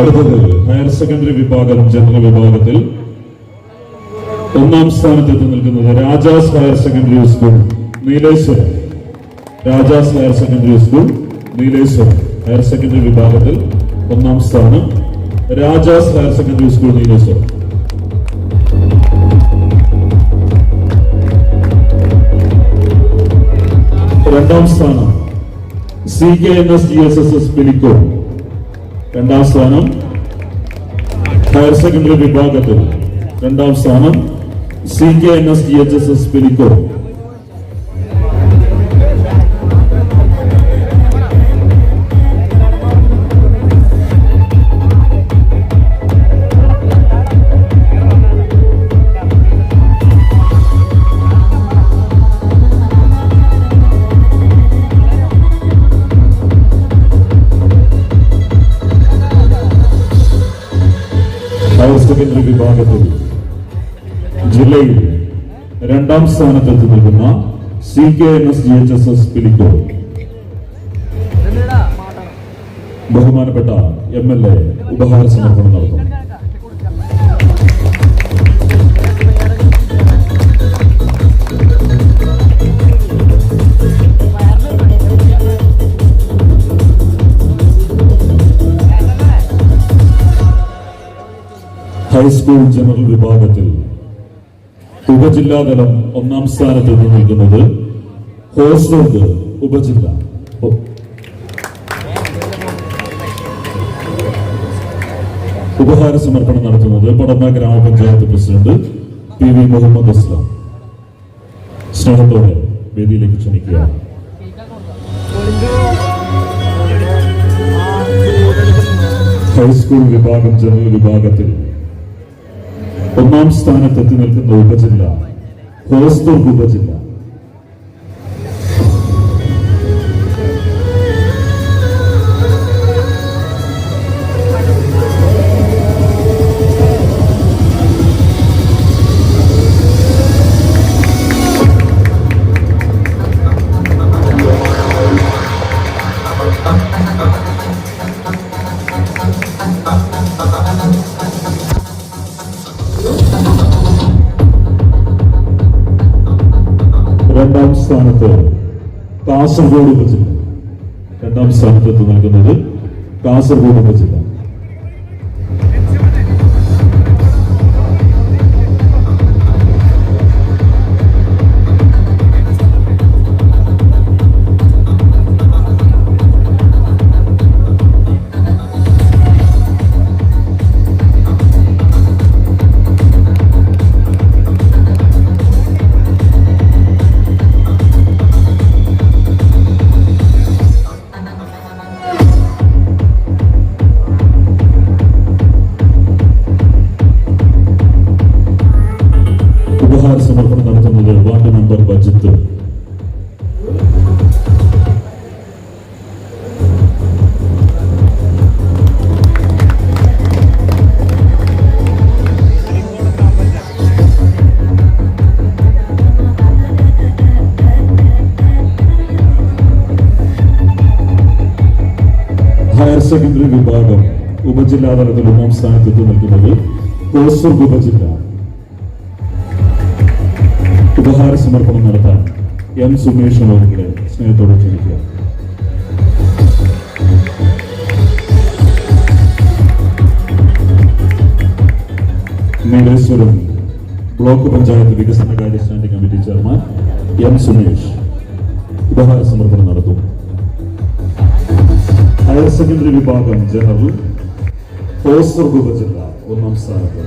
അടുത്തത് higher secondary വിഭാഗം general വിഭാഗത്തിൽ ഒന്നാം സ്ഥാനത്തെത്തി നിൽക്കുന്നത് Rajas higher secondary school Nileshwaram. Rajas higher secondary school Nileshwaram. Higher secondary വിഭാഗത്തിൽ ഒന്നാം സ്ഥാനം Rajas higher secondary school Nileshwaram. രണ്ടാം സ്ഥാനം C K N S G S S S Pilicode രണ്ടാം സ്ഥാനം ഹയർ സെക്കൻഡറി വിഭാഗത്തിൽ രണ്ടാം സ്ഥാനം C K N S G H S S Pilicode secondary വിഭാഗത്തിൽ ജില്ലയിൽ രണ്ടാം സ്ഥാനത്തെത്തി നിൽക്കുന്ന C K N S G H S S Pilicode ബഹുമാനപ്പെട്ട എം എൽ എ ഉപഹാര സമർപ്പണം നടത്തും ഹൈസ്കൂൾ ജനറൽ വിഭാഗത്തിൽ ഉപജില്ലാതലം ഒന്നാം സ്ഥാനത്ത് നിൽക്കുന്നത് ഹോസ്റോഡ് ഉപജില്ല. ഉപഹാര സമർപ്പണം നടത്തുന്നത് പടന്ന ഗ്രാമപഞ്ചായത്ത് president P V Muhammad Islam. സ്നേഹത്തോടെ വേദിയിലേക്ക് ക്ഷണിക്കുക ഹൈസ്കൂൾ വിഭാഗം ജനറൽ വിഭാഗത്തിൽ ഒന്നാം സ്ഥാനത്തെത്തി നിൽക്കുന്ന ഉപജില്ല ഹോസ്ദുർഗ് ഉപജില്ല. രണ്ടാം സ്ഥാനത്ത് കാസർഗോഡ് ഉപജില്ല രണ്ടാം സ്ഥാനത്തെത്തി നിൽക്കുന്നത് കാസർഗോഡ് ഉപജില്ല ward member budget higher secondary വിഭാഗം ഉപജില്ലാ തലത്തിൽ ഒന്നാം സ്ഥാനത്തെത്തി നിൽക്കുന്നത് കോസൂർഗ് ഉപജില്ല ഉപഹാര സമർപ്പണം നടത്താൻ എം സുമേഷ് അവരുടെ സ്നേഹത്തോടെ ക്ഷണിക്കുക. നീലേശ്വരം ബ്ലോക്ക് പഞ്ചായത്ത് വികസനകാര്യ standing committee chairman M Sumesh ഉപഹാര സമർപ്പണം നടത്തും. ഹയർ സെക്കൻഡറി വിഭാഗം ജനറൽ ഹോസ്ദുർഗ് ജില്ല ഒന്നാം സ്ഥാനത്ത്.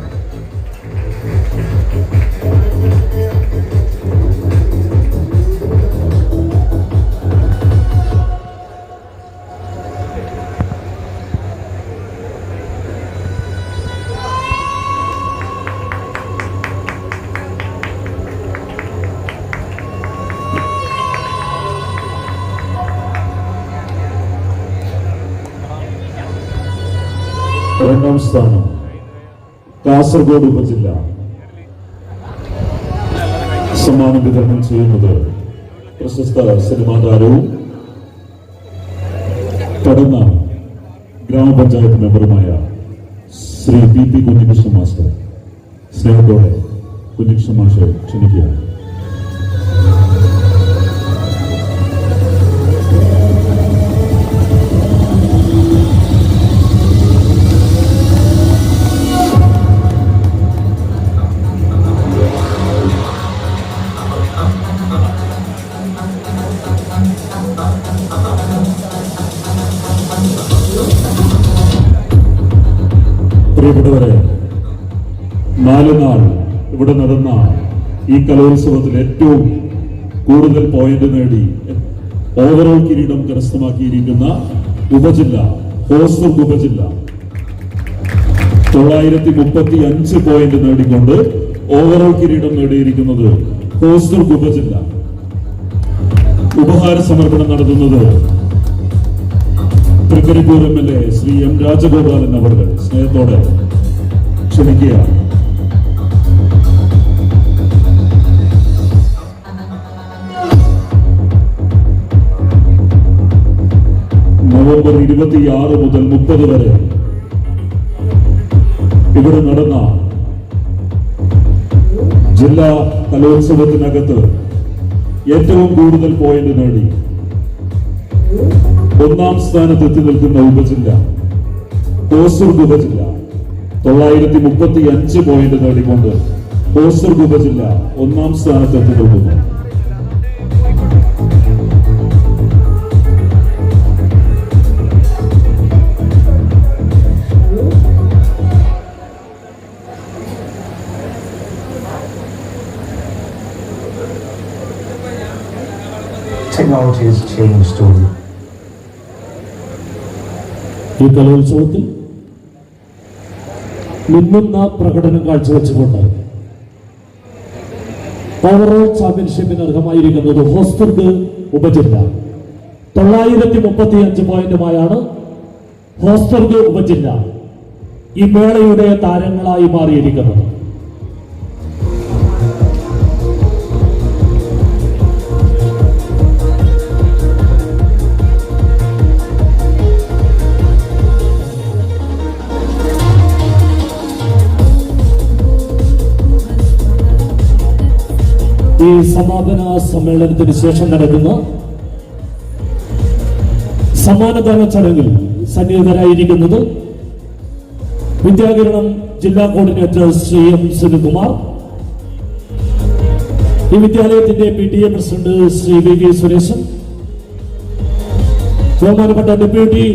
രണ്ടാം സ്ഥാനം. കാസർഗോഡ് ഉപജില്ല. സമ്മാനം വിതരണം ചെയ്യുന്നത് പ്രശസ്ത സിനിമാ താരവും കടന്ന ഗ്രാമപഞ്ചായത്ത് മെമ്പറുമായ Shri P P Kunhikrishna master. സ്നേഹത്തോടെ കുഞ്ഞികൃഷ്ണ മാസ്റ്റർ ക്ഷണിക്കുക പ്രിയപ്പെട്ടവരെ നാല് നാൾ ഇവിടെ നടന്ന ഈ കലോത്സവത്തിൽ ഏറ്റവും കൂടുതൽ പോയിന്റ് നേടി. ഓവറോൾ കിരീടം കരസ്ഥമാക്കിയിരിക്കുന്ന ഉപജില്ല ഹോസ്ദുർഗ് ഉപജില്ല തൊള്ളായിരത്തി മുപ്പത്തി അഞ്ച് പോയിന്റ് നേടിക്കൊണ്ട് ഓവറോൾ കിരീടം നേടിയിരിക്കുന്നത് ഹോസ്ദുർഗ് ഉപജില്ല. ഉപഹാര സമർപ്പണം നടത്തുന്നത് Trikaripur M L A Shri M Rajagopalan അവർ സ്നേഹത്തോടെ. നവംബർ ഇരുപത്തിയാറ് മുതൽ മുപ്പത് വരെ ഇവിടെ നടന്ന ജില്ലാ കലോത്സവത്തിനകത്ത് ഏറ്റവും കൂടുതൽ പോയിന്റ് നേടി. ഒന്നാം സ്ഥാനത്ത് എത്തി നിൽക്കുന്ന ഉപജില്ല കോസൂർ ഉപജില്ല തൊള്ളായിരത്തി മുപ്പത്തി അഞ്ച് പോയിന്റ് നേടിക്കൊണ്ട് ഹോസൂർഗ് ഉപജില്ല ഒന്നാം സ്ഥാനത്ത് എത്തി നിൽക്കുന്നു Technology has changed story. ഈ കലോത്സവത്തിൽ മിന്നുന്ന പ്രകടനം കാഴ്ചവെച്ചുകൊണ്ട് ഓവറോൾ ചാമ്പ്യൻഷിപ്പിന് അർഹമായിരിക്കുന്നത് ഹോസ്തുർഗ് ഉപജില്ല. തൊള്ളായിരത്തി മുപ്പത്തി അഞ്ച് പോയിന്റുമായാണ് ഹോസ്തുർഗ് ഉപജില്ല. ഈ മേളയുടെ താരങ്ങളായി മാറിയിരിക്കുന്നത്. ഈ സമാപന സമ്മേളനത്തിന് ശേഷം നടക്കുന്ന സമ്മാനദാന ചടങ്ങിൽ സന്നിഹിതരായിരിക്കുന്നത് വിദ്യാകിരണം ജില്ലാ കോർഡിനേറ്റർ ശ്രീ എം സുനിൽകുമാർ ഈ വിദ്യാലയത്തിന്റെ P T A president Shri V K Suresan ബഹുമാനപ്പെട്ട deputy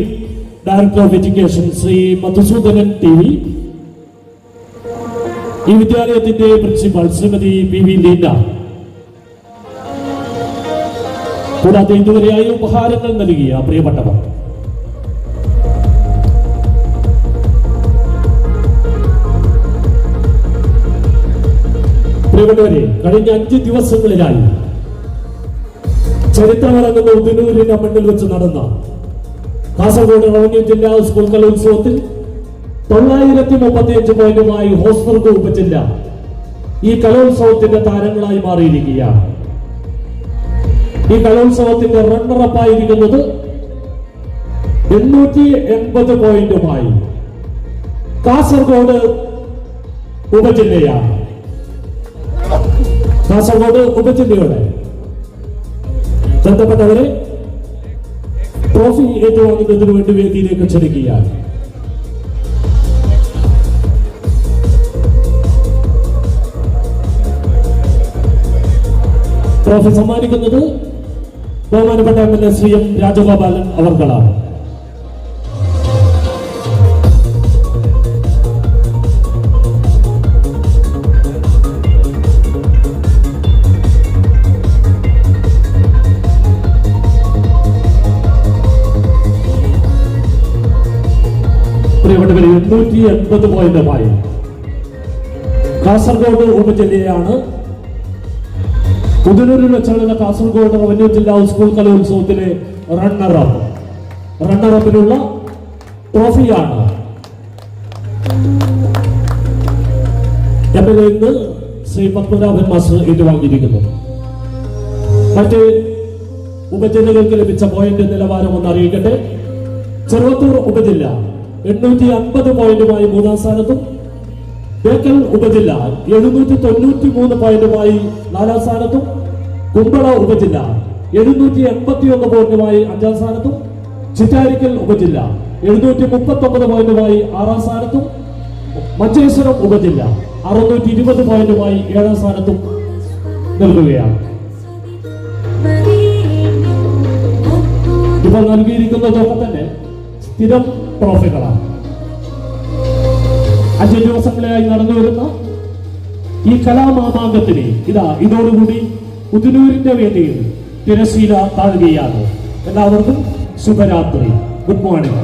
director of education Shri Madhusudanan T V ഈ വിദ്യാലയത്തിന്റെ principal Shrimati P V Leena കൂടാതെ ഇതുവരെയായി ഉപഹാരങ്ങൾ നൽകിയ പ്രിയപ്പെട്ടവർ. പ്രിയപ്പെട്ടവരെ കഴിഞ്ഞ അഞ്ച് ദിവസങ്ങളിലായി ചരിത്രമിറങ്ങുന്ന ഉദിനൂരിന്റെ മണ്ണിൽ വെച്ച് നടന്ന കാസർഗോഡ് റവന്യൂ ജില്ലാ സ്കൂൾ കലോത്സവത്തിൽ തൊള്ളായിരത്തി മുപ്പത്തി അഞ്ച് പോയിന്റുമായി ഹോസ്ബർഗ് ഉപജില്ല ഈ കലോത്സവത്തിന്റെ താരങ്ങളായി മാറിയിരിക്കുകയാണ്. ഈ കലോത്സവത്തിന്റെ റണ്ണറപ്പായിരിക്കുന്നത് എണ്ണൂറ്റി എൺപത് പോയിന്റുമായി കാസർഗോഡ് ഉപജില്ലയാണ്. കാസർഗോഡ് ഉപജില്ലയുടെ ബന്ധപ്പെട്ടവരെ ട്രോഫി ഏറ്റുവാങ്ങുന്നതിന് വേണ്ടി വേദിയിലേക്ക് ക്ഷണിക്കുകയാണ് ട്രോഫി സമ്മാനിക്കുന്നത് ബഹുമാനപ്പെട്ട M L A Shri M Rajagopalan പ്രിയപ്പെട്ടവരെ എണ്ണൂറ്റി എൺപത് പോയിന്റുമായി കാസർഗോഡ് ഉപജില്ലയാണ് പുതുനൂരിൽ വെച്ച് കാസർഗോഡ് റവന്യൂ ജില്ലാ സ്കൂൾ കലോത്സവത്തിലെ റണ്ണറപ്പ് റണ്ണറപ്പിനുള്ള ട്രോഫിയാണ്. M L A Shri Padmanabhan master ഏറ്റുവാങ്ങിയിരിക്കുന്നത് മറ്റ് ഉപജില്ലകൾക്ക് ലഭിച്ച പോയിന്റ് നിലവാരം ഒന്ന് അറിയിക്കട്ടെ. ചെറുവത്തൂർ ഉപജില്ല എണ്ണൂറ്റി അൻപത് പോയിന്റുമായി മൂന്നാം സ്ഥാനത്തും ബേക്കൽ ഉപജില്ല എഴുന്നൂറ്റി തൊണ്ണൂറ്റി മൂന്ന് പോയിന്റുമായി നാലാം സ്ഥാനത്തും കുമ്പള ഉപജില്ല എഴുന്നൂറ്റി എൺപത്തി ഒന്ന് പോയിന്റുമായി അഞ്ചാം സ്ഥാനത്തും ചിറ്റാരിക്കൽ ഉപജില്ല എഴുന്നൂറ്റി മുപ്പത്തി ഒമ്പത് പോയിന്റുമായി ആറാം സ്ഥാനത്തും മഞ്ചേശ്വരം ഉപജില്ല അറുന്നൂറ്റി ഇരുപത് പോയിന്റുമായി ഏഴാം സ്ഥാനത്തും നൽകുകയാണ് ഇപ്പോൾ നൽകിയിരിക്കുന്നതൊക്കെ തന്നെ സ്ഥിരം ട്രോഫികളാണ് അഞ്ച് ദിവസങ്ങളായി നടന്നു വരുന്ന ഈ കലാമാമാങ്കത്തിന് ഇതാ ഇതോടുകൂടി ഉദിനൂരിന്റെ വേദിയിൽ തിരശീല താഴുകയാണ്. എല്ലാവർക്കും ശുഭരാത്രി. Good morning